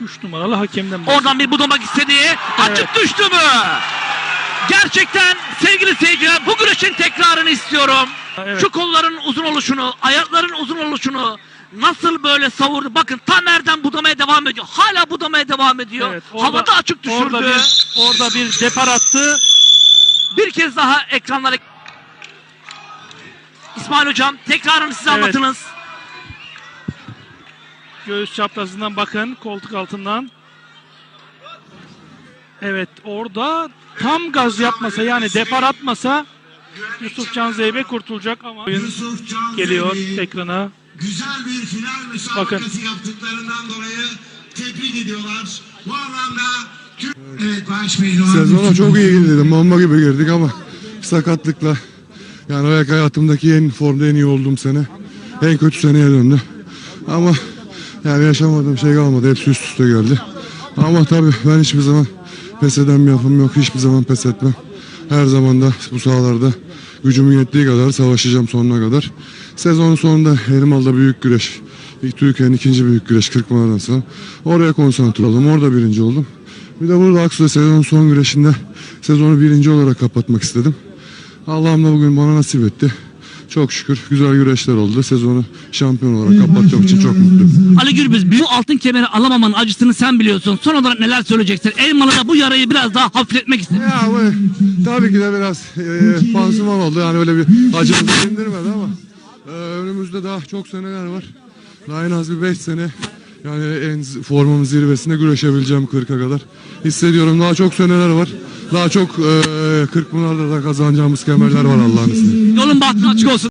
3 numaralı hakemden bahsediyor. Oradan bir budamak istedi. Açık düştü mü? Gerçekten sevgili seyirciler bu güreşin tekrarını istiyorum. Evet. Şu kolların uzun oluşunu, ayakların uzun oluşunu nasıl böyle savurdu. Bakın tam nereden budamaya devam ediyor. Hala budamaya devam ediyor. Evet, orada- Havada açık düşürdü. Orada bir, orada bir depar attı. Bir kez daha ekranlara İsmail hocam tekrarını size Evet. anlatınız. Göğüs çaprazından bakın koltuk altından. Evet orada tam gaz yapmasa yani depar atmasa Yusuf Can Zeybe kurtulacak ama oyun Yusuf Can geliyor ekrana. Güzel bir final müsabakası yaptıklarından dolayı tebrik ediyorlar. Bu anlamda. Evet baş pehlivan. Sezona çok iyi girdik. Bomba gibi girdik ama sakatlıkla yani ayak hayatımdaki en formda en iyi olduğum sene. En kötü seneye döndü. Ama yani yaşamadığım şey kalmadı. Hepsi üst üste geldi. Ama tabii ben hiçbir zaman pes eden bir yapım yok. Hiçbir zaman pes etmem. Her zaman da bu sahalarda gücümün yettiği kadar savaşacağım sonuna kadar. Sezonun sonunda Elmalı'da büyük güreş. İlk Türkiye'nin ikinci büyük güreş 40 numaradan. Oraya konsantre oldum. Orada birinci oldum. Bir de burada Aksu'da sezonun son güreşinde sezonu birinci olarak kapatmak istedim. Allah'ım da bugün bana nasip etti. Çok şükür güzel güreşler oldu. Sezonu şampiyon olarak kapattığım için çok mutluyum. Ali Gürbüz bu altın kemeri alamamanın acısını sen biliyorsun. Son olarak neler söyleyeceksin? Elmalı'da bu yarayı biraz daha hafifletmek istedim. Ya bu tabii ki de biraz e, pansuman oldu. Yani öyle bir acımızı indirmedi ama e, önümüzde daha çok seneler var. Daha en az bir 5 sene yani en formamın zirvesinde güreşebileceğim 40'a kadar. Hissediyorum daha çok seneler var. Daha çok e, 40 bunlarda da kazanacağımız kemerler var Allah'ın izniyle. Bahtın açık olsun.